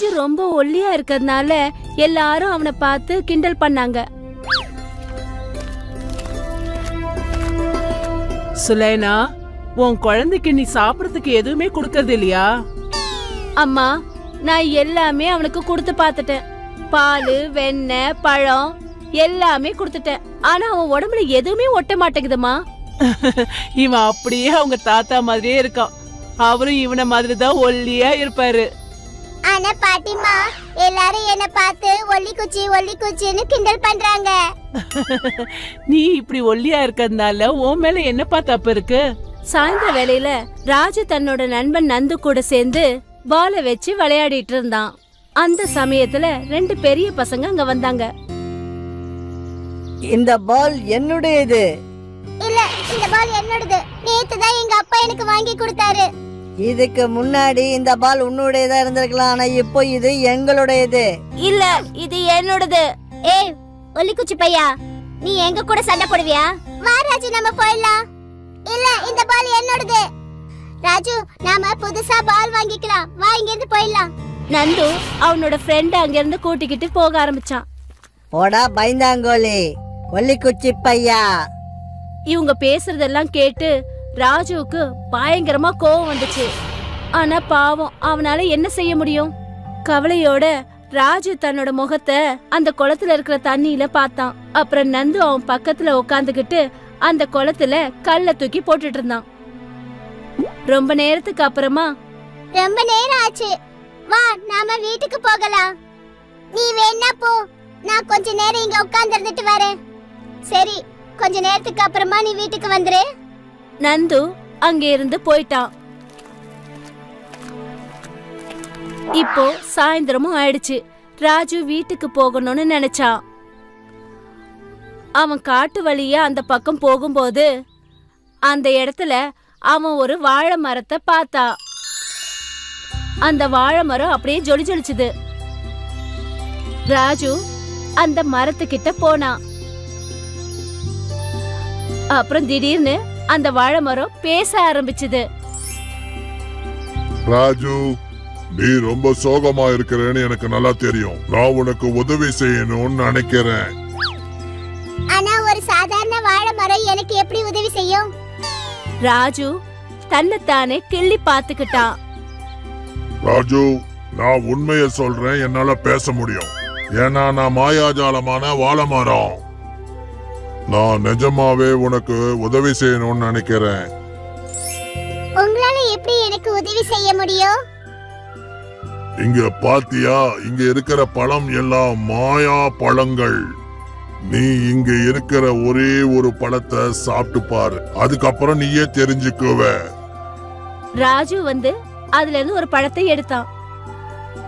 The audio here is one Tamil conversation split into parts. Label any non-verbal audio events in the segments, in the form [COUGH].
ராஜு ரொம்ப ஒல்லியா இருக்கிறதுனால எல்லாரும் அவனை பார்த்து கிண்டல் பண்ணாங்க. சுலைனா உன் குழந்தைக்கு நீ சாப்பிடறதுக்கு எதுவுமே கொடுக்கறது இல்லையா? அம்மா நான் எல்லாமே அவனுக்கு கொடுத்து பார்த்துட்டேன். பால் வெண்ணெய் பழம் எல்லாமே கொடுத்துட்டேன். ஆனா அவன் உடம்புல எதுவுமே ஒட்ட மாட்டேங்குதுமா [LAUGHS] இவன் அப்படியே அவங்க தாத்தா மாதிரியே இருக்கான். அவரும் இவன மாதிரி தான் ஒல்லியா இருப்பாரு. ஆனா பாட்டிமா எல்லாரும் என்ன பார்த்து ஒல்லி குச்சி ஒல்லி குச்சின்னு கிண்டல் பண்றாங்க. நீ இப்படி ஒல்லியா இருக்கிறதுனால உன் மேல என்னப்பா தப்பு இருக்கு? சாயந்தர வேளையில ராஜு தன்னோட நண்பன் நந்து கூட சேர்ந்து பாலை வச்சு விளையாடிட்டு இருந்தான். அந்த சமயத்துல ரெண்டு பெரிய பசங்க அங்க வந்தாங்க. இந்த பால் என்னுடையது? இல்ல இந்த பால் என்னோடது. நேத்து தான் எங்க அப்பா எனக்கு வாங்கி கொடுத்தாரு. இதுக்கு முன்னாடி இந்த பால் உன்னுடையதா இருந்திருக்கலாம் ஆனா இப்போ இது எங்களுடையது. இல்ல இது என்னோடது. ஏய் ஒல்லி குச்சி பையா நீ எங்க கூட சண்டை போடுவியா? வா ராஜு நம்ம போயிடலாம். இல்ல இந்த பால் என்னோடது. ராஜு நாம புதுசா பால் வாங்கிக்கலாம். வா இங்க இருந்து போயிடலாம். நந்து அவனோட ஃப்ரெண்ட் அங்கிருந்து கூட்டிக்கிட்டு போக ஆரம்பிச்சான். போடா பைந்தாங்கோலி ஒல்லிக்குச்சி பையா. இவங்க பேசுறதெல்லாம் கேட்டு ராஜுவுக்கு பயங்கரமா கோவம் வந்துச்சு. ஆனா பாவம் அவனால என்ன செய்ய முடியும்? கவலையோட ராஜு தன்னோட முகத்தை அந்த குளத்துல இருக்கிற தண்ணியில பார்த்தான். அப்புறம் நந்து அவன் பக்கத்துல உட்காந்துக்கிட்டு அந்த குளத்துல கல்ல தூக்கி போட்டுட்டு இருந்தான். ரொம்ப நேரத்துக்கு அப்புறமா ரொம்ப நேரம் ஆச்சு. வா நாம வீட்டுக்கு போகலாம். நீ வேணா போ. நான் கொஞ்ச நேரம் இங்க உட்கார்ந்து இருந்துட்டு வரேன். சரி கொஞ்ச நேரத்துக்கு அப்புறமா நீ வீட்டுக்கு வந்துரு. நந்து அங்கிருந்து போயிட்டான் இப்போ சாயந்தரமும் ஆயிடுச்சு. ராஜு வீட்டுக்கு போகணும்னு நினைச்சான் அவன் காட்டு வழியா அந்த பக்கம் போகும்போது அந்த இடத்துல அவன் ஒரு வாழை மரத்தை பார்த்தான் அந்த வாழை மரம் அப்படியே ஜொலி ஜொலிச்சுது. ராஜு அந்த மரத்துக்கிட்ட போனான் அப்புறம் திடீர்னு அந்த வாழை மரம் பேச ஆரம்பிச்சுது. ராஜு நீ ரொம்ப சோகமா இருக்கிறேன்னு எனக்கு நல்லா தெரியும். நான் உனக்கு உதவி செய்யணும்னு நினைக்கிறேன். ஆனா ஒரு சாதாரண வாழை மரம் எனக்கு எப்படி உதவி செய்யும்? ராஜு தன்னைத்தானே கிள்ளி பார்த்துக்கிட்டான். ராஜு நான் உண்மையை சொல்றேன் என்னால பேச முடியும். ஏன்னா நான் மாயாஜாலமான வாழைமரம். நான் நிஜமாவே உனக்கு உதவி செய்யணும்னு நினைக்கிறேன். உங்களால எப்படி எனக்கு உதவி செய்ய முடியும்? இங்க பாத்தியா இங்க இருக்கிற பழம் எல்லாம் மாயா பழங்கள். நீ இங்க இருக்கிற ஒரே ஒரு பழத்தை சாப்பிட்டு பாரு அதுக்கப்புறம் நீயே தெரிஞ்சுக்குவ. ராஜு வந்து அதுல இருந்து ஒரு பழத்தை எடுத்தான்.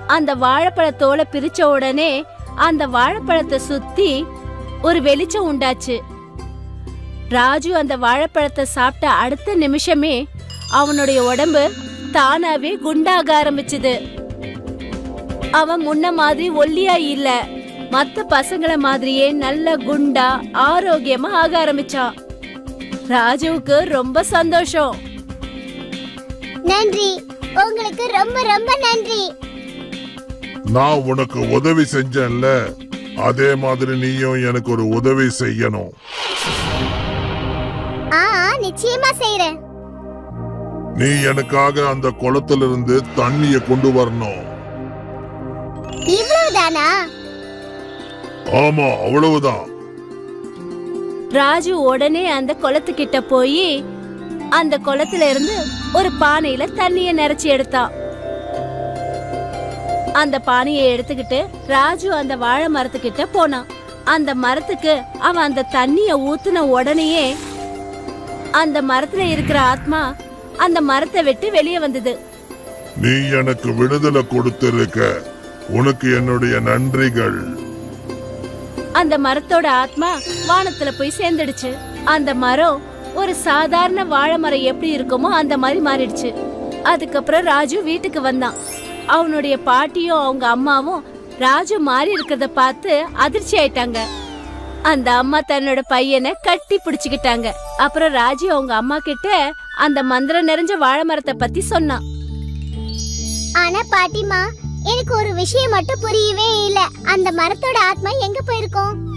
அந்த வாழைப்பழத்தோலை பிரிச்ச உடனே அந்த வாழைப்பழத்தை சுத்தி ஒரு வெளிச்சம் உண்டாச்சு. ராஜு அந்த வாழைப்பழத்தை சாப்பிட்ட அடுத்த நிமிஷமே அவனுடைய உடம்பு தானாவே குண்டாக ஆரம்பிச்சுது. அவன் முன்ன மாதிரி ஒல்லியா இல்ல. மத்த பசங்கள மாதிரியே நல்ல குண்டா ஆரோக்கியமா ஆக ஆரம்பிச்சான். ராஜுவுக்கு ரொம்ப சந்தோஷம். நன்றி. உங்களுக்கு ரொம்ப ரொம்ப நன்றி. நான் உனக்கு உதவி செஞ்சேன்ல. அதே மாதிரி நீயும் எனக்கு ஒரு உதவி செய்யணும். ஆ நிச்சயமா செய்யறேன் நீ எனக்காக அந்த குளத்திலிருந்து தண்ணிய கொண்டு வரணும். இவ்வளவுதானா? ஆமா அவ்வளவுதான். ராஜு உடனே அந்த குளத்துக்கிட்ட போய் அந்த குளத்துல இருந்து ஒரு பானையில தண்ணிய நிறைச்சி எடுத்தான் அந்த பானையை எடுத்துக்கிட்டு ராஜு அந்த வாழை மரத்துக்கிட்ட போனான். அந்த மரத்துக்கு அவன் அந்த தண்ணிய ஊத்துன உடனேயே அந்த மரத்துல இருக்கிற ஆத்மா அந்த மரத்தை விட்டு வெளியே வந்தது. நீ எனக்கு விடுதலை கொடுத்திருக்க. உனக்கு என்னுடைய நன்றிகள். அந்த மரத்தோட ஆத்மா வானத்துல போய் சேர்ந்துடுச்சு. அந்த மரம் ஒரு சாதாரண வாழை மரம் எப்படி இருக்குமோ அந்த மாதிரி மாறிடுச்சு. அதுக்கப்புறம் ராஜு வீட்டுக்கு வந்தான். அவனுடைய பாட்டியும் அவங்க அம்மாவும் ராஜு மாறி இருக்கிறத பார்த்து அதிர்ச்சி ஆயிட்டாங்க. அந்த அம்மா தன்னோட பையனை கட்டி பிடிச்சுக்கிட்டாங்க. அப்புறம் ராஜு அவங்க அம்மா கிட்ட அந்த மந்திரம் நிறைஞ்ச வாழை மரத்தை பத்தி சொன்னான் ஆனா பாட்டிமா எனக்கு ஒரு விஷயம் மட்டும் புரியவே இல்ல. அந்த மரத்தோட ஆத்மா எங்க போயிருக்கும்?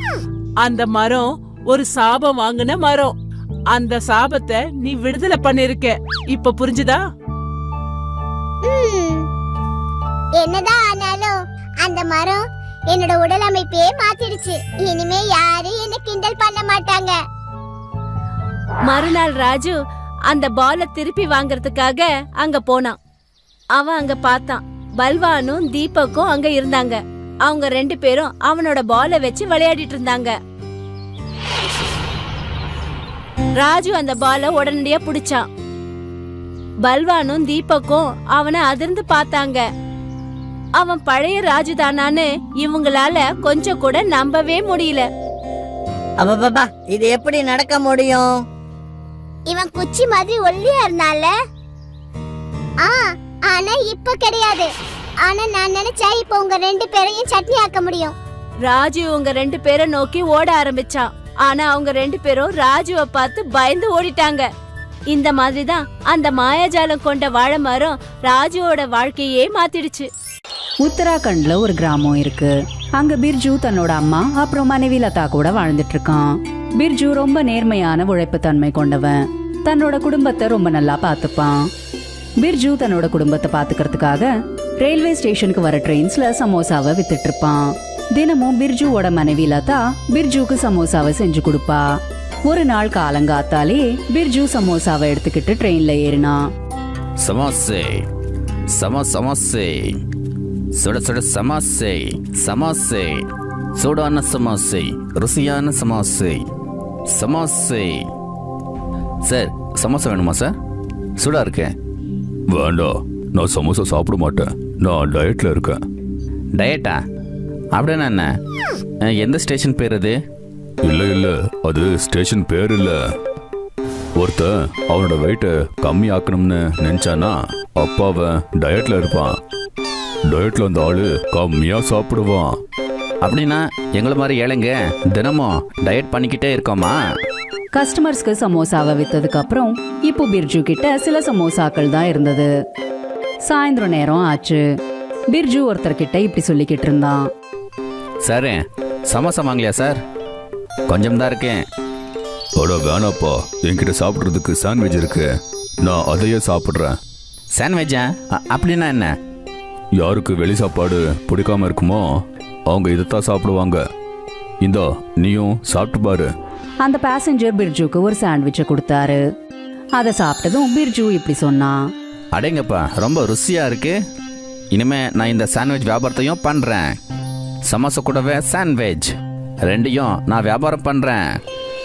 அந்த மரம் ஒரு சாபம் வாங்கின மரம். அந்த சாபத்தை நீ விடுதலை பண்ணிருக்க. இப்ப புரிஞ்சுதா. என்னதான் ஆனாலும் அந்த மரம் என்னோட உடல் அமைப்பே மாத்திடுச்சு. இனிமே யாரும் என்ன கிண்டல் பண்ண மாட்டாங்க. மறுநாள் ராஜு அந்த பால திருப்பி வாங்குறதுக்காக அங்க போனான். அவன் அங்க பார்த்தான். பல்வானும் தீபக்கும் அங்க இருந்தாங்க. அவங்க ரெண்டு பேரும் அவனோட பால வச்சு விளையாடிட்டு இருந்தாங்க. ராஜு அந்த பால உடனடியா புடிச்சான். பல்வானும் தீபக்கும் அவனை அதிர்ந்து பார்த்தாங்க. அவன் பழைய ராஜு தானான்னு இவங்களால கொஞ்சம் கூட நம்பவே முடியல. அப்பப்பா இது எப்படி நடக்க முடியும்? இவன் குச்சி மாதிரி ஒல்லியா இருந்தால? ஆ ஆனா இப்ப கிடையாது. ஆனா நான் நினைச்சா இப்ப உங்க ரெண்டு பேரையும் சட்னி ஆக்க முடியும். ராஜு உங்க ரெண்டு பேரை நோக்கி ஓட ஆரம்பிச்சான். ஆனா அவங்க ரெண்டு பேரும் ராஜுவை பார்த்து பயந்து ஓடிட்டாங்க. இந்த மாதிரி தான் அந்த மாயாஜாலம் கொண்ட வாழை மரம் ராஜுவோட வாழ்க்கையே மாத்திடுச்சு. உத்தராகண்ட்ல ஒரு கிராமம் இருக்கு. அங்க பிர்ஜு தன்னோட அம்மா அப்புறம் மனைவி லதா கூட வாழ்ந்துட்டு இருக்கான் பிர்ஜு ரொம்ப நேர்மையான உழைப்பு தன்மை கொண்டவன். தன்னோட குடும்பத்தை ரொம்ப நல்லா பார்த்துப்பான். பிர்ஜு தன்னோட குடும்பத்தை பாத்துக்கிறதுக்காக ரயில்வே ஸ்டேஷனுக்கு வர ட்ரெயின்ஸ்ல சமோசாவை வித்துட்டு இருப்பான் தினமும் பிர்ஜுவோட மனைவி லதா பிர்ஜுக்கு சமோசாவை செஞ்சு கொடுப்பா. ஒரு நாள் காலங்காத்தாலே பிர்ஜு சமோசாவை எடுத்துக்கிட்டு ட்ரெயின்ல ஏறினான். சமோசே சம சமோசே. சுட சுட சமோசே சமோசே. சூடான சமோசே ருசியான சமோசே. சமோசே. சார் சமோசா வேணுமா சார்? சூடா இருக்கேன். வேண்டாம் நான் சமோசா சாப்பிட மாட்டேன். நான் டயட்ல இருக்கேன். டயட்டா அப்படின்னா என்ன? எந்த ஸ்டேஷன் பேர் அது? இல்ல இல்ல. அது ஸ்டேஷன் பேர் இல்ல. ஒருத்தன் அவனோட வெயிட்டை கம்மி ஆக்கணும்னு நினைச்சானா அப்பா அவன் டயட்ல இருப்பான். டயட்ல அந்த ஆளு கம்மியா சாப்பிடுவான். அப்படின்னா எங்களை மாதிரி ஏழைங்க தினமும் டயட் பண்ணிக்கிட்டே இருக்கோமா? கஸ்டமர்ஸ்க்கு சமோசாவை வித்ததுக்கு அப்புறம் இப்போ பிர்ஜு கிட்ட சில சமோசாக்கள் தான் இருந்தது. சாயந்தரம் நேரம் ஆச்சு. பிர்ஜு ஒருத்தர் கிட்ட இப்படி சொல்லிக்கிட்டு இருந்தான். சார் சமோசா வாங்கலையா சார்? கொஞ்சம் தான் இருக்கேன். அட வேணாப்பா. என்கிட்ட சாப்பிடுறதுக்கு சாண்ட்விச் இருக்கு. நான் அதையே சாப்பிடுறேன். சாண்ட்விச்சா அப்படின்னா என்ன? யாருக்கு வெளி சாப்பாடு பிடிக்காம இருக்குமோ அவங்க இதைத்தான் சாப்பிடுவாங்க. இந்தா நீயும் சாப்பிட்டு பாரு. அந்த பேசஞ்சர் பிர்ஜுக்கு ஒரு சாண்ட்விச்சை கொடுத்தாரு. அதை சாப்பிட்டதும் பிர்ஜு இப்படி சொன்னான் அடேங்கப்பா ரொம்ப ருசியா இருக்கு. இனிமே நான் இந்த சாண்ட்விச் வியாபாரத்தையும் பண்றேன். சமோசா கூடவே சாண்ட்விச் ரெண்டையும் நான் வியாபாரம் பண்றேன்.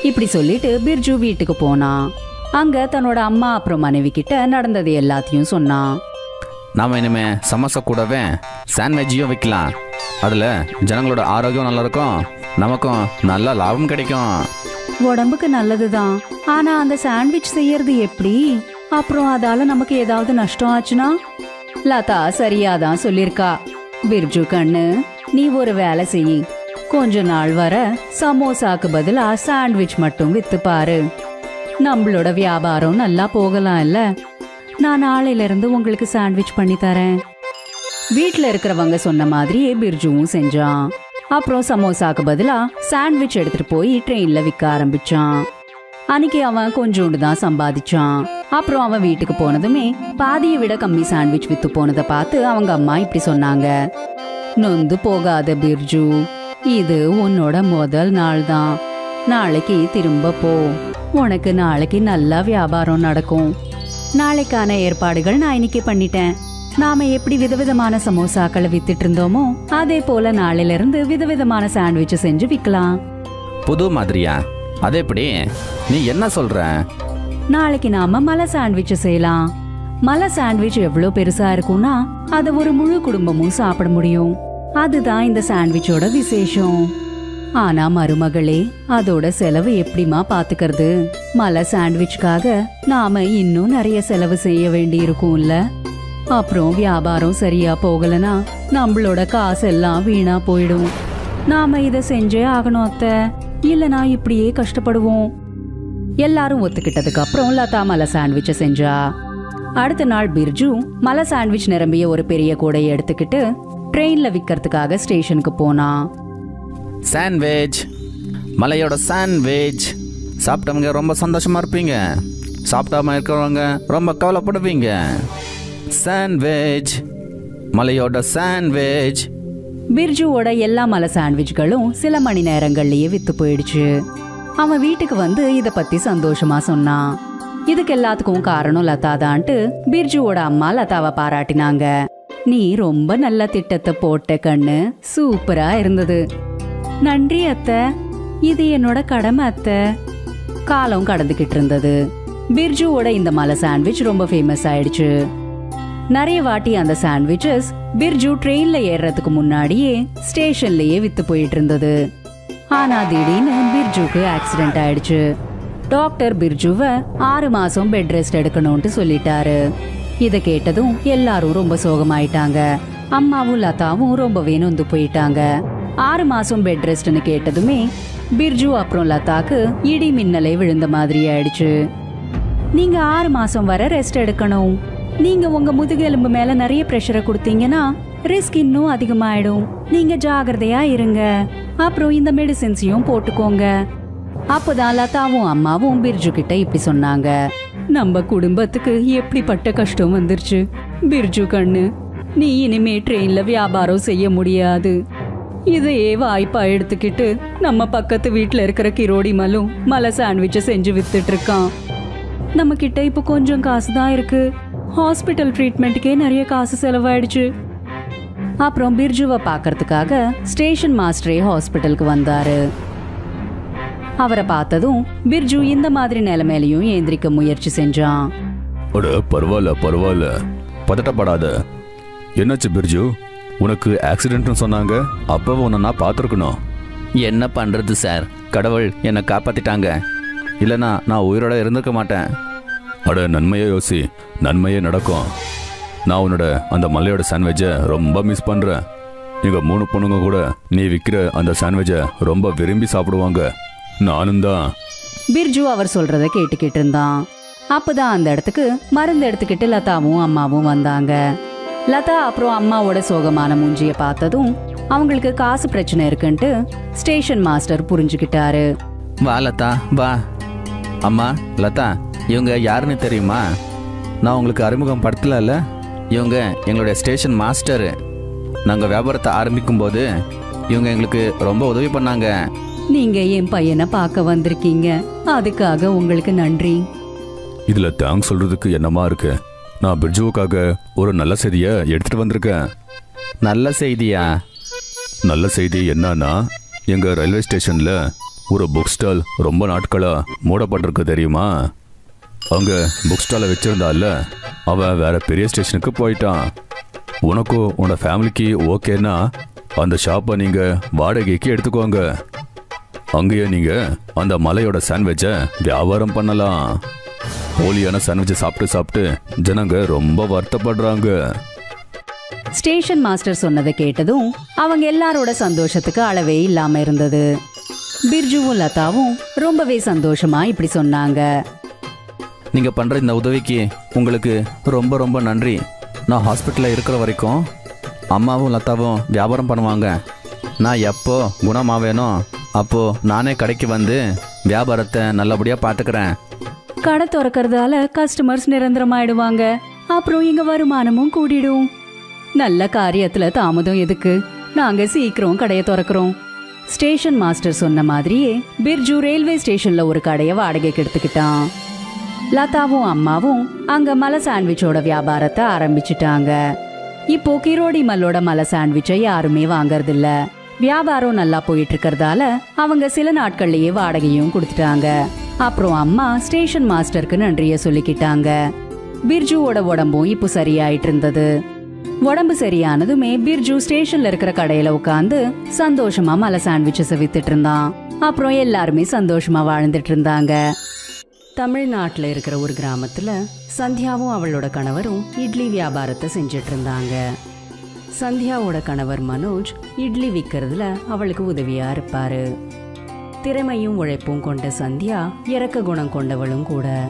இப்படி சொல்லிட்டு பிர்ஜு வீட்டுக்கு போனான் அங்க தன்னோட அம்மா அப்புறம் மனைவி கிட்ட நடந்தது எல்லாத்தையும் சொன்னான் நாம இனிமே சமோசா கூடவே சாண்ட்விச்சையும் விற்கலாம் அதுல ஜனங்களோட ஆரோக்கியம் நல்லா இருக்கும் நமக்கும் நல்ல லாபம் கிடைக்கும். உடம்புக்கு நல்லதுதான். ஆனா அந்த சாண்ட்விச் செய்யறது எப்படி? அப்புறம் அதால நமக்கு ஏதாவது நஷ்டம் ஆச்சுன்னா? லதா சரியாதான் சொல்லிருக்கா பிர்ஜு கண்ணு நீ ஒரு வேலை செய். கொஞ்ச நாள் வர சமோசாக்கு பதிலா சாண்ட்விச் மட்டும் வித்து பாரு நம்மளோட வியாபாரம் நல்லா போகலாம் இல்ல நான் நாளையில இருந்து உங்களுக்கு சாண்ட்விச் பண்ணி தரேன். வீட்டில் இருக்கிறவங்க சொன்ன மாதிரியே பிர்ஜுவும் செஞ்சான். அப்புறம் சமோசாக்கு பதிலாக சாண்ட்விச் எடுத்துட்டு போய் ட்ரெயினில் விற்க ஆரம்பிச்சான். அன்னைக்கு அவன் கொஞ்சோண்டு தான் சம்பாதிச்சான். அப்புறம் அவன் வீட்டுக்கு போனதுமே பாதியை விட கம்மி சாண்ட்விச் வித்து போனதை பார்த்து அவங்க அம்மா இப்படி சொன்னாங்க. நொந்து போகாத பிர்ஜு. இது உன்னோட முதல் நாள் தான். நாளைக்கு திரும்ப போ. உனக்கு நாளைக்கு நல்லா வியாபாரம் நடக்கும். நாளைக்கான ஏற்பாடுகள் நான் இன்னைக்கு பண்ணிட்டேன். நாம எப்படி விதவிதமான சமோசாக்களை வித்துட்டு இருந்தோமோ அதே போல நாளையில இருந்து விதவிதமான சாண்ட்விச் செஞ்சு விக்கலாம். புது மாதிரியா? அது எப்படி? நீ என்ன சொல்ற? நாளைக்கு நாம மலை சாண்ட்விச் செய்யலாம். மலை சாண்ட்விச் எவ்வளவு பெருசா இருக்கும்னா அதை ஒரு முழு குடும்பமும் சாப்பிட முடியும். அதுதான் இந்த சாண்ட்விச்சோட விசேஷம். ஆனா மருமகளே அதோட செலவு எப்படிமா பாத்துக்கிறது? மலை சாண்ட்விச்காக நாம இன்னும் நிறைய செலவு செய்ய வேண்டி இருக்கும்ல அப்புறம் வியாபாரம் சரியா போகலனா நம்மளோட காசெல்லாம் வீணா போயிடும். நாம இத செஞ்சே ஆகணும் அத்தை. இல்லனா இப்படியே கஷ்டப்படுவோம். எல்லாரும் ஒத்துக்கிட்டதுக்கு அப்புறம் லதா மலை சாண்ட்விச்சை செஞ்சா. அடுத்த நாள் பிர்ஜு மலை சாண்ட்விச் நிரம்பிய ஒரு பெரிய கூடையை எடுத்துக்கிட்டு ட்ரெயின்ல விற்கிறதுக்காக ஸ்டேஷனுக்கு போனான் சாண்ட்விச் மலையோட சாண்ட்விச் சாப்பிட்டவங்க ரொம்ப சந்தோஷமாக இருப்பீங்க. சாப்பிட்டாம இருக்கிறவங்க ரொம்ப கவலைப்படுவீங்க. சாண்ட்விச் மலையோட சாண்ட்விச் பிர்ஜுவோட எல்லா மலை சாண்ட்விச்களும் சில மணி நேரங்கள்லயே வித்து போயிடுச்சு. அவன் வீட்டுக்கு வந்து இத பத்தி சந்தோஷமா சொன்னான். இதுக்கு எல்லாத்துக்கும் காரணம் லதா தான்ட்டு பிர்ஜுவோட அம்மா லதாவை பாராட்டினாங்க. நீ ரொம்ப நல்ல திட்டத்தை போட்ட கண்ணு. சூப்பரா இருந்தது. நன்றி அத்தை. இது என்னோட கடமை அத்தை. காலம் கடந்துகிட்டு இருந்தது. பிர்ஜுவோட இந்த மலை சாண்ட்விச் ரொம்ப ஃபேமஸ் ஆயிடுச்சு. நிறைய வாட்டி அந்த சாண்ட்விச்சஸ் பிர்ஜு ட்ரெயின்ல ஏறுறதுக்கு முன்னாடியே ஸ்டேஷன்லயே வித்து போயிட்டு இருந்தது. ஆனா திடீர்னு பிர்ஜுக்கு ஆக்சிடென்ட் ஆயிடுச்சு. டாக்டர் பிர்ஜுவை ஆறு மாசம் பெட் ரெஸ்ட் எடுக்கணும்ட்டு சொல்லிட்டாரு. இத கேட்டதும் எல்லாரும் ரொம்ப சோகமாயிட்டாங்க. அம்மாவும் லதாவும் ரொம்பவே நொந்து போயிட்டாங்க. ஆறு மாசம் பெட் ரெஸ்ட்னு கேட்டதுமே பிர்ஜு அப்புறம் லதாக்கு இடி மின்னலே விழுந்த மாதிரி ஆயிடுச்சு. நீங்க ஆறு மாசம் வர ரெஸ்ட் எடுக்கணும். நீங்க உங்க முதுகெலும்பு மேல நிறைய பிரஷரை கொடுத்தீங்கன்னா ரிஸ்க் இன்னும் அதிகமாயிடும். நீங்க ஜாகிரதையா இருங்க. அப்புறம் இந்த மெடிசின்ஸையும் போட்டுக்கோங்க. அப்போதான் லதாவும் அம்மாவும் பிர்ஜு கிட்ட இப்படி சொன்னாங்க. நம்ம குடும்பத்துக்கு எப்படிப்பட்ட கஷ்டம் வந்துருச்சு. பிர்ஜு கண்ணு நீ இனிமே ட்ரெயின்ல வியாபாரம் செய்ய முடியாது. இதையே வாய்ப்பா எடுத்துக்கிட்டு நம்ம பக்கத்து வீட்டில் இருக்கிற கிரோடி மலும் மலை சாண்ட்விச்சை செஞ்சு வித்துட்டு இருக்கான் நம்ம கிட்ட இப்போ கொஞ்சம் காசு தான் இருக்கு. ஹாஸ்பிட்டல் ட்ரீட்மெண்ட்டுக்கே நிறைய காசு செலவாயிடுச்சு. அப்புறம் பிர்ஜுவை பார்க்கறதுக்காக ஸ்டேஷன் மாஸ்டரே ஹாஸ்பிட்டலுக்கு வந்தாரு. அவரை பார்த்ததும் பிர்ஜு இந்த மாதிரி நிலைமையிலையும் ஏந்திரிக்க முயற்சி செஞ்சான். பரவாயில்ல பரவாயில்ல. பதட்டப்படாத. என்னாச்சு பிர்ஜு? உனக்கு ஆக்சிடென்ட்னு சொன்னாங்க அப்பவே உன்னை நான் பார்த்துருக்கணும். என்ன பண்றது சார் கடவுள் என்னை காப்பாத்திட்டாங்க. இல்லைனா நான் உயிரோட இருந்திருக்க மாட்டேன். அட நன்மையே யோசி. நன்மையே நடக்கும். நான் உன்னோட அந்த மலையோட சாண்ட்விச்சை ரொம்ப மிஸ் பண்ணுறேன் எங்கள் மூணு பொண்ணுங்க கூட நீ விற்கிற அந்த சாண்ட்விச்சை ரொம்ப விரும்பி சாப்பிடுவாங்க. நானும் தான். பிர்ஜு அவர் சொல்றத கேட்டுக்கிட்டு இருந்தான். அப்பதான் அந்த இடத்துக்கு மருந்து எடுத்துக்கிட்டு லதாவும் அம்மாவும் வந்தாங்க. லதா அப்புறம் அம்மாவோட சோகமான மூஞ்சிய பார்த்ததும் அவங்களுக்கு காசு பிரச்சனை இருக்குன்ட்டு ஸ்டேஷன் மாஸ்டர் புரிஞ்சுக்கிட்டாரு. வா லதா வா. அம்மா லதா இவங்க யாருன்னு தெரியுமா? நான் உங்களுக்கு அறிமுகம் படுத்தல இவங்க எங்களுடைய ஸ்டேஷன் மாஸ்டரு. நாங்கள் வியாபாரத்தை ஆரம்பிக்கும் போது இவங்க எங்களுக்கு ரொம்ப உதவி பண்ணாங்க. நீங்க என் பையனை பார்க்க வந்திருக்கீங்க. அதுக்காக உங்களுக்கு நன்றி. இதில் தேங்க்ஸ் சொல்கிறதுக்கு என்னமா இருக்கு? நான் பிர்ஜுவுக்காக ஒரு நல்ல செய்தியை எடுத்துகிட்டு வந்திருக்கேன். நல்ல செய்தியா? நல்ல செய்தி என்னன்னா எங்கள் ரயில்வே ஸ்டேஷனில் ஒரு புக் ஸ்டால் ரொம்ப நாட்களாக மூடப்பட்டிருக்கு தெரியுமா? அங்கே புக் ஸ்டாலை வச்சிருந்தால அவன் வேற பெரிய ஸ்டேஷனுக்கு போயிட்டான். உனக்கும் உன்னோட ஃபேமிலிக்கு ஓகேன்னா அந்த ஷாப்பை நீங்கள் வாடகைக்கு எடுத்துக்கோங்க. அங்கேயே நீங்கள் அந்த மலையோட சாண்ட்விச்சை வியாபாரம் பண்ணலாம். போலியான சாண்ட்விச்சை சாப்பிட்டு சாப்பிட்டு ஜனங்க ரொம்ப வருத்தப்படுறாங்க. ஸ்டேஷன் மாஸ்டர் சொன்னதை கேட்டதும் அவங்க எல்லாரோட சந்தோஷத்துக்கு அளவே இல்லாம இருந்தது. பிர்ஜுவும் லதாவும் ரொம்பவே சந்தோஷமா இப்படி சொன்னாங்க. நீங்கள் பண்ணுற இந்த உதவிக்கு உங்களுக்கு ரொம்ப ரொம்ப நன்றி. நான் ஹாஸ்பிட்டலில் இருக்கிற வரைக்கும் அம்மாவும் லதாவும் வியாபாரம் பண்ணுவாங்க. நான் எப்போ குணமாவேனோ அப்போ நானே கடைக்கு வந்து வியாபாரத்தை நல்லபடியாக பார்த்துக்கிறேன் கடை திறக்கறதால கஸ்டமர்ஸ் நிரந்தரமாயிடுவாங்க. அப்புறம் எங்க வருமானமும் கூடிடும். நல்ல காரியத்துல தாமதம் எதுக்கு? நாங்க சீக்கிரம் கடையை திறக்கிறோம். ஸ்டேஷன் மாஸ்டர் சொன்ன மாதிரியே பிர்ஜு ரயில்வே ஸ்டேஷன்ல ஒரு கடையை வாடகைக்கு எடுத்துக்கிட்டான். லதாவும் அம்மாவும் அங்க மலை சாண்ட்விச்சோட வியாபாரத்தை ஆரம்பிச்சிட்டாங்க. இப்போ கிரோடி மல்லோட மலை சாண்ட்விச்சை யாருமே வாங்கறதில்ல. வியாபாரம் நல்லா போயிட்டு இருக்கிறதால அவங்க சில நாட்கள்லயே வாடகையும் கொடுத்துட்டாங்க. அப்புறம் அம்மா ஸ்டேஷன் மாஸ்டருக்கு நன்றிய சொல்லிக்கிட்டாங்க. பிர்ஜுவோட உடம்பும் இப்போ சரியாயிட்டு இருந்தது உடம்பு சரியானதுமே பிர்ஜு ஸ்டேஷன்ல இருக்கிற கடையில உட்காந்து சந்தோஷமா மலை சாண்ட்விச்சஸ் வித்துட்டு இருந்தான் அப்புறம் எல்லாருமே சந்தோஷமா வாழ்ந்துட்டு இருந்தாங்க தமிழ்நாட்டில் இருக்கிற ஒரு கிராமத்துல சந்தியாவும் அவளோட கணவரும் இட்லி வியாபாரத்தை செஞ்சுட்டு இருந்தாங்க சந்தியாவோட கணவர் மனோஜ் இட்லி விற்கிறதுல அவளுக்கு உதவியா இருப்பாரு. திறமையும் உழைப்பும் கொண்ட சந்தியா இறக்க குணம் கொண்டவளும் கூட.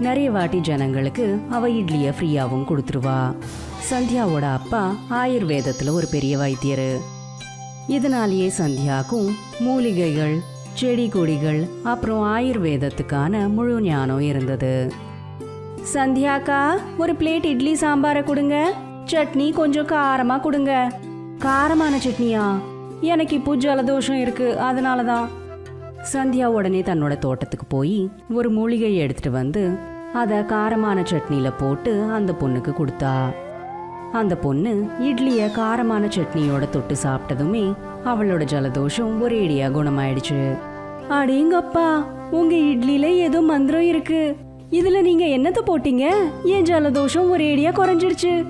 நிறைய வாட்டி ஜனங்களுக்கு அவ இட்லிய ஃப்ரீயாவும் கொடுத்துருவா. சந்தியாவோட அப்பா ஆயுர்வேதத்துல ஒரு பெரிய வைத்தியர். இதனாலேயே சந்தியாக்கும் மூலிகைகள் செடி கொடிகள் அப்புறம் ஆயுர்வேதத்துக்கான முழு ஞானம் இருந்தது. சந்தியாக்கா ஒரு பிளேட் இட்லி சாம்பாரை கொடுங்க. சட்னி கொஞ்சம் காரமா கொடுங்க. காரமான சட்னியா? எனக்கு இப்போ ஜலதோஷம் இருக்கு. அதனால தான் சந்தியா உடனே தன்னோட தோட்டத்துக்கு போய் ஒரு மூலிகையை எடுத்துட்டு வந்து அதை காரமான சட்னியில் போட்டு அந்த பொண்ணுக்கு கொடுத்தா. அந்த பொண்ணு இட்லியை காரமான சட்னியோட தொட்டு சாப்பிட்டதுமே அவளோட ஜலதோஷம் ஒரேடியா குணமாயிடுச்சு. அடேங்கப்பா உங்க இட்லியில ஏதோ மந்திரம் இருக்கு. இதுல நீங்க என்னத்தை போட்டீங்க? என் ஜலதோஷம் ஒரேடியா குறைஞ்சிருச்சு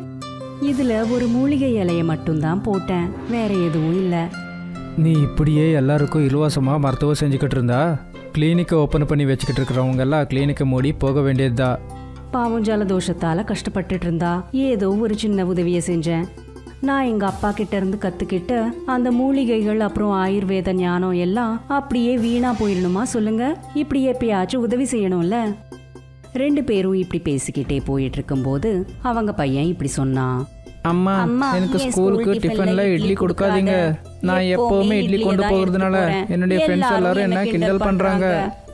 இதுல ஒரு மூலிகை இலைய மட்டும்தான் போட்டேன். வேற எதுவும் இல்லை. நீ இப்படியே எல்லாருக்கும் இலவசமாக மருத்துவம் செஞ்சுக்கிட்டு இருந்தா? கிளினிக்கை ஓப்பன் பண்ணி வச்சுக்கிட்டு இருக்கிறவங்க எல்லாம் கிளினிக்கை மூடி போக வேண்டியதுதான் பாவம் ஜலதோஷத்தால கஷ்டப்பட்டுட்டு இருந்தா. ஏதோ ஒரு சின்ன உதவியை செஞ்சேன். நான் எங்க அப்பா கிட்ட இருந்து கத்துக்கிட்ட அந்த மூலிகைகள் அப்புறம் ஆயுர்வேத ஞானம் எல்லாம் அப்படியே வீணா போயிடணுமா சொல்லுங்க? இப்படி எப்பயாச்சும் உதவி செய்யணும்ல? ரெண்டு பேரும் இப்படி பேசிக்கிட்டே போயிட்டு இருக்கும்போது அவங்க பையன் இப்படி சொன்னான். அம்மா எனக்கு என் ஸ்கூலுக்கு ஸ்கூல் டிஃபன்ல இட்லி கொடுக்காதீங்க. கொடுக்காத. நான் எப்பவுமே இட்லி கொண்டு தான் போகிறதுனால. என்னுடைய ஃப்ரெண்ட்ஸ் எல்லாரும் என்ன கிண்டல் பண்றாங்க?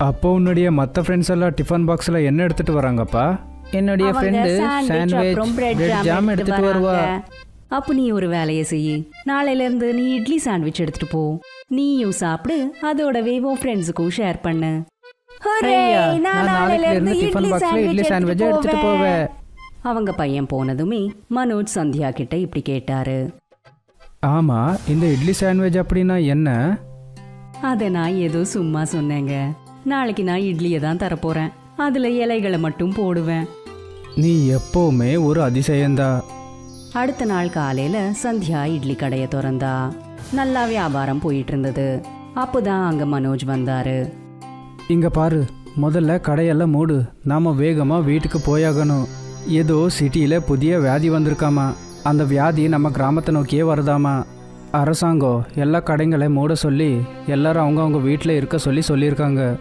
அப்போ உன்னுடைய மற்ற ஃப்ரெண்ட்ஸ் எல்லாம் டிஃபன் பாக்ஸ்ல என்ன எடுத்துட்டு வராங்கப்பா? என்னுடைய friend sandwich sandwich bread jam எடுத்துட்டு வருவா. அப்ப நீ ஒரு வேலையை செய்யி. நாளையில இருந்து நீ இட்லி சாண்ட்விச் எடுத்துட்டு போ. நீயும் சாப்பிடு அதோடவே உன் ஃப்ரெண்ட்ஸுக்கும் ஷேர் பண்ணு. நான் நாளைக்கு இருந்து டிஃபன் பாக்ஸ்ல இட்லி சாண்ட்விச் எடுத்துட்டு போவேன். அவங்க பையன் போனதுமே மனோஜ் சந்தியா கிட்ட இப்படி கேட்டாரு. ஆமா இந்த இட்லி சாண்ட்விச் அப்படின்னா என்ன? அதை நான் ஏதோ சும்மா சொன்னேங்க. நாளைக்கு நான் இட்லியை தான் தரப்போறேன். அதுல இலைகளை மட்டும் போடுவேன். நீ எப்பவுமே ஒரு அதிசயந்தா. அடுத்த நாள் காலையில சந்தியா இட்லி கடையை திறந்தா. நல்லா வியாபாரம் போயிட்டு இருந்தது அப்போதான் அங்க மனோஜ் வந்தாரு. இங்க பாரு முதல்ல கடையெல்லாம் மூடு. நாம வேகமா வீட்டுக்கு போயாகணும். ஏதோ சிட்டியில புதிய வியாதி வந்திருக்காமா. அந்த வியாதி நம்ம கிராமத்தை நோக்கியே வருதாமா? அரசாங்கம் எல்லா கடைங்களை மூட சொல்லி எல்லாரும் அவங்கவங்க வீட்டில் இருக்க சொல்லி சொல்லியிருக்காங்க.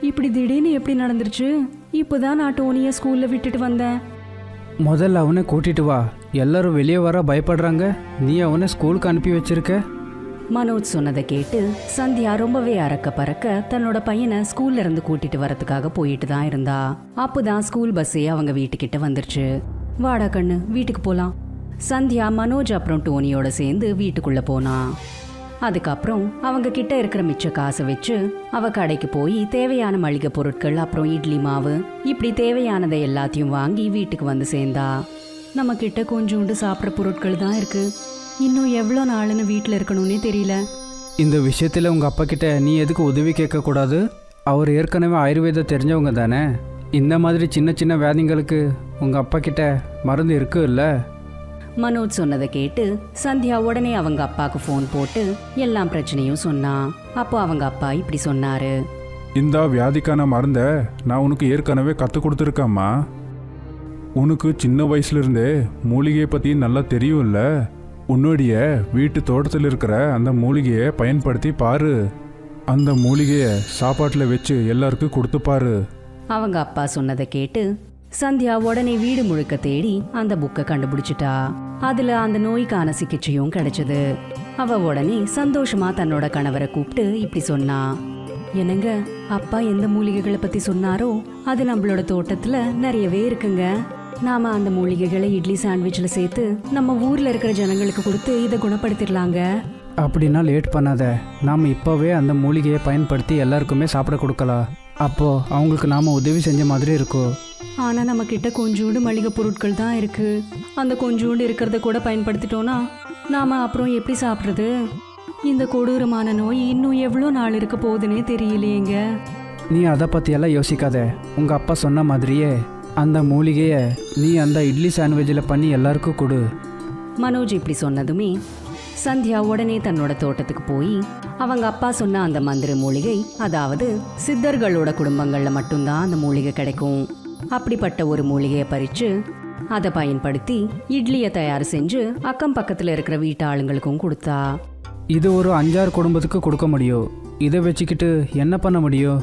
இப்படி திடீர்னு எப்படி நடந்துருச்சு? இப்போதான் நான் டோனிய ஸ்கூல்ல விட்டுட்டு வந்தேன். முதல்ல அவனை கூட்டிட்டு வா. எல்லாரும் வெளியே வர பயப்படுறாங்க. நீ அவனை ஸ்கூலுக்கு அனுப்பி வச்சிருக்க? மனோஜ் சொன்னதை கேட்டு சந்தியா ரொம்பவே அறக்க பறக்க தன்னோட பையனை ஸ்கூல்ல இருந்து கூட்டிட்டு வரதுக்காக போயிட்டு தான் இருந்தா. அப்போதான் ஸ்கூல் பஸ்ஸே அவங்க வீட்டுக்கிட்ட வந்துருச்சு. வாடா கண்ணு வீட்டுக்கு போலாம். சந்தியா மனோஜ் அப்புறம் டோனியோட சேர்ந்து வீட்டுக்குள்ள போனா. அதுக்கப்புறம் அவங்க கிட்ட இருக்கிற மிச்ச காசை வச்சு அவ கடைக்கு போய் தேவையான மளிகை பொருட்கள் அப்புறம் இட்லி மாவு இப்படி தேவையானதை எல்லாத்தையும் வாங்கி வீட்டுக்கு வந்து சேர்ந்தா. நம்ம கிட்ட கொஞ்சோண்டு சாப்பிட்ற பொருட்கள் தான் இருக்கு. இன்னும் எவ்வளோ நாளுன்னு வீட்டில் இருக்கணும்னே தெரியல. இந்த விஷயத்தில் உங்கள் அப்பா கிட்ட நீ எதுக்கு உதவி கேட்கக்கூடாது அவர் ஏற்கனவே ஆயுர்வேதம் தெரிஞ்சவங்க தானே? இந்த மாதிரி சின்ன சின்ன வியாதிங்களுக்கு உங்கள் அப்பா கிட்ட மருந்து இருக்கு இல்லை மனோஜ் சொன்னதை கேட்டு சந்தியா உடனே அவங்க அப்பாவுக்கு ஃபோன் போட்டு எல்லா பிரச்சனையும் சொன்னா. அப்போ அவங்க அப்பா இப்படி சொன்னாரு. இந்த வியாதிக்கான மருந்தை நான் உனக்கு ஏற்கனவே கற்றுக் கொடுத்துருக்கேம்மா. உனக்கு சின்ன வயசுலேருந்தே மூலிகையை பற்றி நல்லா தெரியும்ல. உன்னுடைய வீட்டு தோட்டத்தில் இருக்கிற அந்த மூலிகையை பயன்படுத்தி பாரு. அந்த மூலிகையை சாப்பாட்டில் வச்சு எல்லாருக்கும் கொடுத்து பாரு. அவங்க அப்பா சொன்னதை கேட்டு சந்தியா உடனே வீடு முழுக்க தேடி அந்த புக்கை கண்டுபிடிச்சிட்டா. அதுல அந்த நோய்க்கான சிகிச்சையும் கிடைச்சது. அவ உடனே சந்தோஷமா தன்னோட கணவரை கூப்பிட்டு இப்படி சொன்னா. என்னங்க அப்பா எந்த மூலிகைகளை பத்தி சொன்னாரோ அது நம்மளோட தோட்டத்துல நிறையவே இருக்குங்க. நாம அந்த மூலிகைகளை இட்லி சாண்ட்விச்ல சேர்த்து நம்ம ஊர்ல இருக்கிற ஜனங்களுக்கு கொடுத்து இதை குணப்படுத்திடலாங்க அப்படின்னா லேட் பண்ணாத. நாம் இப்போவே அந்த மூலிகையை பயன்படுத்தி எல்லாருக்குமே சாப்பிட கொடுக்கலாம். அப்போ அவங்களுக்கு நாம் உதவி செஞ்ச மாதிரி இருக்கும். ஆனா நம்ம கிட்ட கொஞ்சோண்டு மளிகை பொருட்கள் தான் இருக்கு. அந்த கொஞ்சோண்டு இருக்கிறத கூட பயன்படுத்திட்டோம்னா நாம அப்புறம் எப்படி சாப்பிட்றது? இந்த கொடூரமான நோய் இன்னும் எவ்வளோ நாள் இருக்க போகுதுன்னே தெரியலையேங்க. நீ அதை பற்றியெல்லாம் யோசிக்காத. உங்கள் அப்பா சொன்ன மாதிரியே அந்த மூலிகையை நீ அந்த இட்லி சாண்ட்விச்சில் பண்ணி எல்லாருக்கும் கொடு. மனோஜ் இப்படி சொன்னதுமே சந்தியா உடனே தன்னோட தோட்டத்துக்கு போய் அவங்க அப்பா சொன்ன அந்த மந்திர மூலிகை அதாவது சித்தர்களோட குடும்பங்கள்ல மட்டும்தான் அந்த மூலிகை கிடைக்கும். அப்படிப்பட்ட ஒரு மூலிகையை பறிச்சு அதை பயன்படுத்தி இட்லியை தயார் செஞ்சு அக்கம் பக்கத்துல இருக்கிற வீட்டு ஆளுங்களுக்கும் கொடுத்தா. இது ஒரு அஞ்சாறு குடும்பத்துக்கு கொடுக்க முடியும் இதை வச்சுக்கிட்டு என்ன பண்ண முடியும்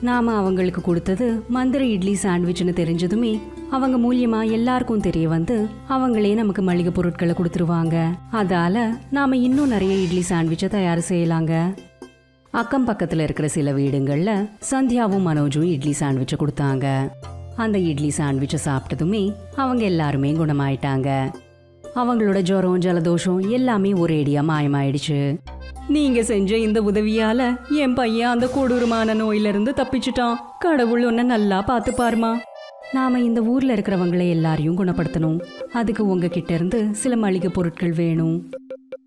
நாம அவங்களுக்கு கொடுத்தது மந்திர இட்லி சாண்ட்விச்னு தெரிஞ்சதுமே அவங்க மூலியமா எல்லாருக்கும் தெரிய வந்து அவங்களே நமக்கு மளிகை பொருட்களை கொடுத்துருவாங்க. அதால நாம இன்னும் நிறைய இட்லி சாண்ட்விச்சை தயார் செய்யலாங்க. அக்கம் பக்கத்துல இருக்கிற சில வீடுங்கள்ல சந்தியாவும் மனோஜும் இட்லி சாண்ட்விச்சை கொடுத்தாங்க. அந்த இட்லி சாண்ட்விச்சை சாப்பிட்டதுமே அவங்க எல்லாருமே குணமாயிட்டாங்க. அவங்களோட ஜுரம் ஜலதோஷம் எல்லாமே ஒரேடியா மாயமாயிடுச்சு. நீங்க செஞ்ச இந்த உதவியால என் பையன் அந்த கொடூரமான நோயிலிருந்து தப்பிச்சிட்டான். கடவுள் உன்னை நல்லா பார்த்து பாருமா நாம இந்த ஊர்ல இருக்கிறவங்களை எல்லாரையும் குணப்படுத்தணும். அதுக்கு உங்ககிட்ட இருந்து சில மளிகை பொருட்கள் வேணும்.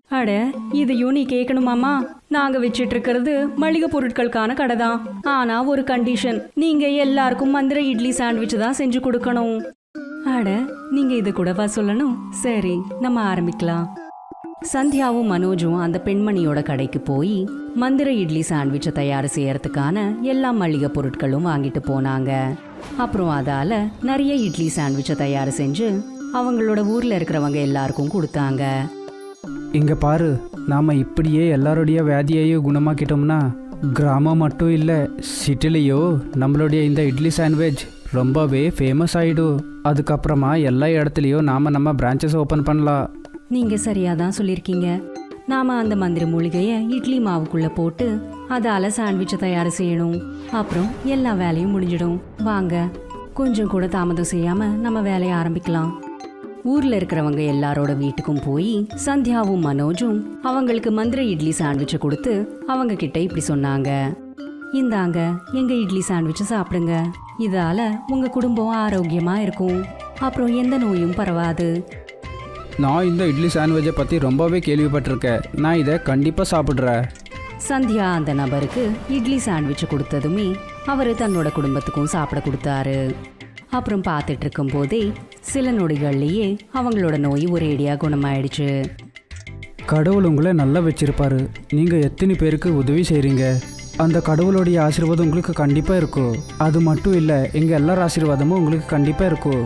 அட இதையும் நீ கேட்கணுமாமா நாங்க வச்சிட்டு இருக்கிறது மளிகை பொருட்களுக்கான கடை தான் ஆனா ஒரு கண்டிஷன் நீங்க எல்லாருக்கும் மந்திர இட்லி சாண்ட்விச் தான் செஞ்சு கொடுக்கணும். அட நீங்க இது கூடவா சொல்லணும்? சரி நம்ம ஆரம்பிக்கலாம். சந்தியாவும் மனோஜும் அந்த பெண்மணியோட கடைக்கு போய் மந்திர இட்லி சாண்ட்விச்சை தயார் செய்யறதுக்கான எல்லா மளிகை பொருட்களும் வாங்கிட்டு போனாங்க. அப்புறம் அதால நிறைய இட்லி சாண்ட்விச்சை தயார் செஞ்சு அவங்களோட ஊர்ல இருக்கிறவங்க எல்லாருக்கும் கொடுத்தாங்க. இங்கே பாரு நாம் இப்படியே எல்லாருடைய வியாதியையும் குணமாக்கிட்டோம்னா கிராமம் மட்டும் இல்லை சிட்டிலேயோ நம்மளுடைய இந்த இட்லி சாண்ட்விச் ரொம்பவே ஃபேமஸ் ஆகிடும் அதுக்கப்புறமா எல்லா இடத்துலையும் நாம் நம்ம பிரான்ச்சஸ் ஓப்பன் பண்ணலாம். நீங்கள் சரியாக தான் சொல்லியிருக்கீங்க. நாம் அந்த மந்திர மூலிகையை இட்லி மாவுக்குள்ளே போட்டு அதால் சாண்ட்விட்சை தயார் செய்யணும். அப்புறம் எல்லா வேலையும் முடிஞ்சிடும். வாங்க கொஞ்சம் கூட தாமதம் செய்யாமல் நம்ம வேலையை ஆரம்பிக்கலாம். ஊர்ல இருக்கிறவங்க எல்லாரோட வீட்டுக்கும் போய் சந்தியாவும் மனோஜும் அவங்களுக்கு மந்திர இட்லி சாண்ட்விச்சை கொடுத்து அவங்க கிட்ட இப்படி சொன்னாங்க. இந்தாங்க எங்க இட்லி சாண்ட்விச்சை சாப்பிடுங்க. இதால உங்க குடும்பம் ஆரோக்கியமா இருக்கும். அப்புறம் எந்த நோயும் பரவாது. நான் இந்த இட்லி சாண்ட்விச்சை பற்றி ரொம்பவே கேள்விப்பட்டிருக்கேன். நான் இதை கண்டிப்பாக சாப்பிட்றேன். சந்தியா அந்த நபருக்கு இட்லி சாண்ட்விச் கொடுத்ததுமே அவர் தன்னோட குடும்பத்துக்கும் சாப்பிட கொடுத்தாரு. அப்புறம் பார்த்துட்டு இருக்கும் போதே சில நொடிகள்லயே அவங்களோட நோய் ஒரேடியா குணமாயிடுச்சு. கடவுள் உங்களை நல்லா வச்சிருப்பாரு. நீங்கள் எத்தனை பேருக்கு உதவி செய்கிறீங்க அந்த கடவுளுடைய ஆசீர்வாதம் உங்களுக்கு கண்டிப்பாக இருக்கும் அது மட்டும் இல்லை எங்கள் எல்லார் ஆசீர்வாதமும் உங்களுக்கு கண்டிப்பாக இருக்கும்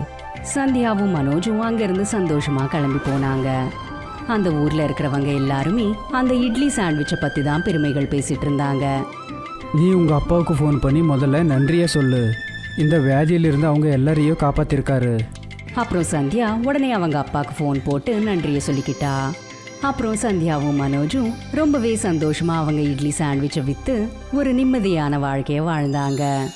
சந்தியாவும் மனோஜும் அங்கிருந்து சந்தோஷமா கிளம்பி போனாங்க. அந்த ஊர்ல இருக்கிறவங்க எல்லாருமே அந்த இட்லி சாண்ட்விச்சை பத்தி தான் பெருமைகள் பேசிட்டு இருந்தாங்க நீ உங்கள் அப்பாவுக்கு ஃபோன் பண்ணி முதல்ல நன்றியை சொல்லு. இந்த வியாதியிலிருந்து அவங்க எல்லாரையும் காப்பாத்திருக்காரு. அப்புறம் சந்தியா உடனே அவங்க அப்பாவுக்கு ஃபோன் போட்டு நன்றியை சொல்லிக்கிட்டா. அப்புறம் சந்தியாவும் மனோஜும் ரொம்பவே சந்தோஷமா அவங்க இட்லி சாண்ட்விச்சை விற்று ஒரு நிம்மதியான வாழ்க்கையை வாழ்ந்தாங்க.